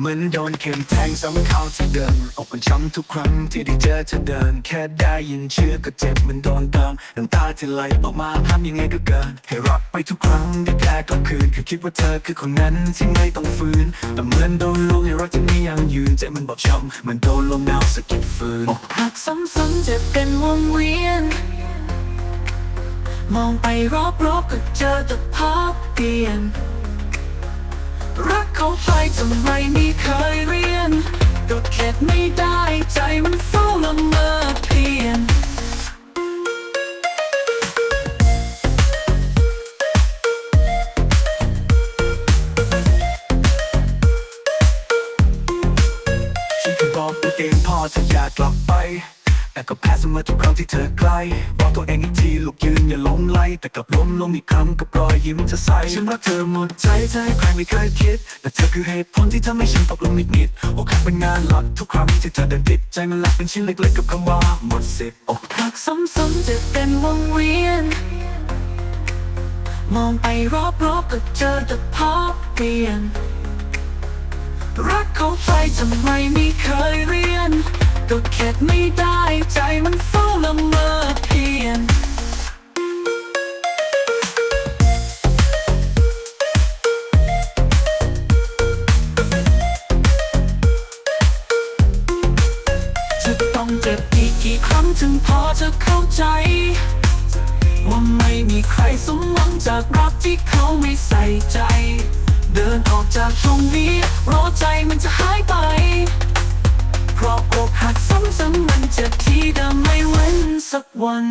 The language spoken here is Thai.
เหมือนโดนเข็มแทงซ้ำเข้าที่เดิมอกมันช้ำทุกครั้งที่ได้เจอเธอเดิน แค่ได้ยินชื่อก็เจ็บเหมันโดนเติมน้ำตาที่ไหลออกมาห้ามยังไงก็เกิน ให้รักไปทุกครั้งที่แกกลับคืนคือคิดว่าเธอคือคนนั้นที่ไม่ต้องฟื้นแต่เหมือนโดนลวงให้รักที่ไม่ยังยืนใจมันบอบช้ำเหมือนโดนลมหนาวสะกิดฟืนหากซ้ำๆเจ็บเป็นวงเวียนมองไปรอบๆก็เจอแต่ภาพเปลี่ยน รักเขาไปทำไมไม่เคยเรียนก็เข็ดไม่ได้ใจมันเฝ้าละเมอเพียนฉันเคยบอกตัวเองพ่อเธออยากกลับไป แต่ก็แพ้เสมอทุกครั้งที่เธอใกล้บอกตัวเองอีกทีลูกยืนอย่าล้มไล่แต่กลับล้มลงอีกครั้งกับรอยยิ้มเธอใส่ฉันรักเธอหมดใจให้ใครไม่เคยคิด แต่เธอคือเหตุผลที่ทำให้ฉันตกลงนิดนิดๆอกหักเป็นงานหลักทุกครั้งที่เธอเดินติดใจมันหลักเป็นชิ้นเล็กๆกับคำว่าหมดสิทธิ์อกหากซ้ำๆจ็บเป็นวงเวียน มองไปรอบๆก็เจอแต่ภาพเปลี่ยนรักเขาไปทำไมไม่เคยเรียน ก็เข็ดไม่ได้ใจมันเฝ้าละเมอเพียนจะต้องเจ็บอีกกี่ครั้งถึงพอจะเข้าใจ ว่าไม่มีใครสมหวังจากรักที่เขาไม่ใส่ใจ เดินออกจากตรงนี้รอใจมันจะหายไป สักวัน